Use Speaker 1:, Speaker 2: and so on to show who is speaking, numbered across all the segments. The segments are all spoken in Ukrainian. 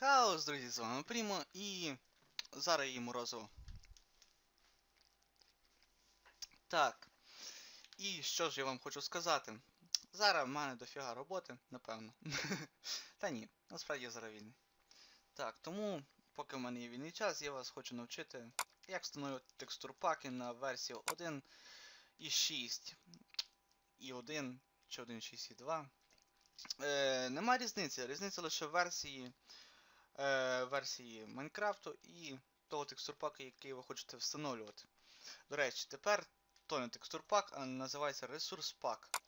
Speaker 1: Хаос, друзі, з вами Прімо і зараз її морозиво. Так. І що ж я вам хочу сказати? Зараз в мене дофіга роботи, напевно. Та ні, насправді я зараз вільний. Так, тому, поки в мене є вільний час, я вас хочу навчити, як встановлювати текстурпаки на версію 1.6 і 1 чи 1.6 і 2. Е, нема різниці. Різниця лише в версії, е, версії Майнкрафту і того текстурпаку, який ви хочете встановлювати. До речі, тепер то не текстурпак, а називається ресурс-пак.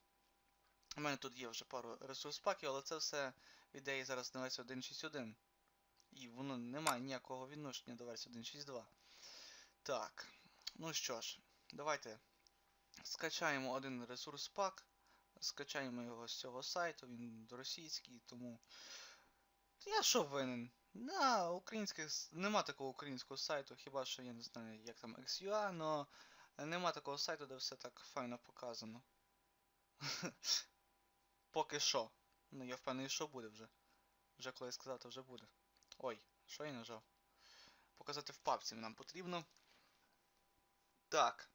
Speaker 1: У мене тут є вже пару ресурс-паків, але це все ідеї зараз на версію 1.6.1. І воно не має ніякого відношення до версії 1.6.2. Так, ну що ж, давайте скачаємо один ресурс-пак. Скачаємо його з цього сайту, він російський, тому. Я що винен? На українських нема такого українського сайту, хіба що я не знаю, як там XUA, но нема такого сайту, де все так файно показано. Поки що. Ну я впевнений, що буде вже. Вже коли я сказав, то вже буде. Ой, що я нажав? Показати в папці нам потрібно. Так.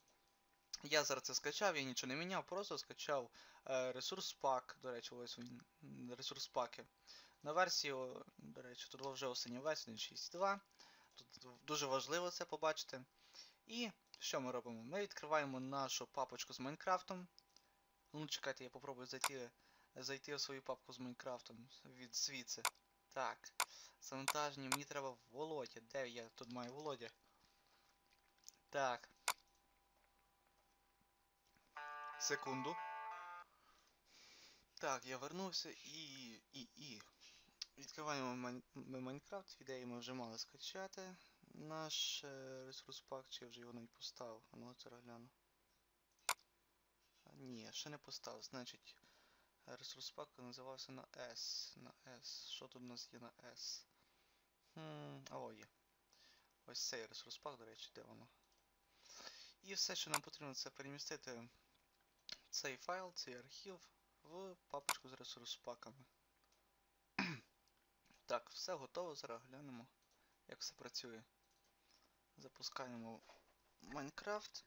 Speaker 1: Я зараз це скачав, я нічого не міняв, просто скачав е, ресурс пак. До речі, ось він ресурс паки. На версію, до речі, тут вже остання версія 1.6.2. Тут дуже важливо це побачити. І що ми робимо? Ми відкриваємо нашу папочку з Майнкрафтом. Ну, чекайте, я попробую зайти, зайти в свою папку з Майнкрафтом від звідси. Так. Завантаження, мені треба Володя. Де я тут маю Володя? Так. Секунду. Так, я вернувся і. і. і. Відкриваємо Майн- Майнкрафт, ідеї ми вже мали скачати. Наш е, ресурс пак, чи я вже його навіть поставив. А ну це гляну. Ні, ще не поставив. Значить, ресурс пак називався на S. На S. Що тут у нас є на S? Хм, а о, є. Ось цей ресурс пак, до речі, де воно. І все, що нам потрібно, це перемістити цей файл, цей архів в папочку з ресурс-паками. Так, все готово, зараз глянемо, як все працює. Запускаємо Майнкрафт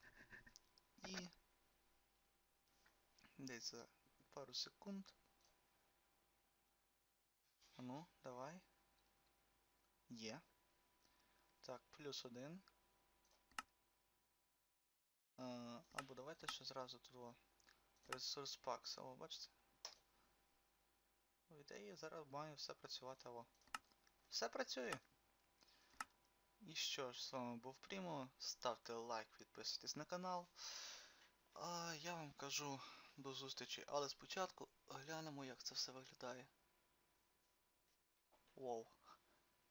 Speaker 1: і десь за пару секунд. Ну, давай. Є. Так, плюс один. А, або давайте ще зразу тут ресурс пакс, о, бачите? В ідеї зараз має все працювати, о. Все працює. І що ж, з вами був Прімо. Ставте лайк, підписуйтесь на канал. А я вам кажу до зустрічі, але спочатку глянемо, як це все виглядає. Вау.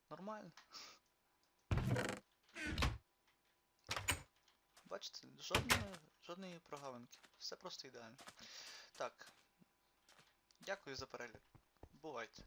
Speaker 1: Нормально. Бачите, жодної, жодної прогавинки. Все просто ідеально. Так. Дякую за перегляд. boate.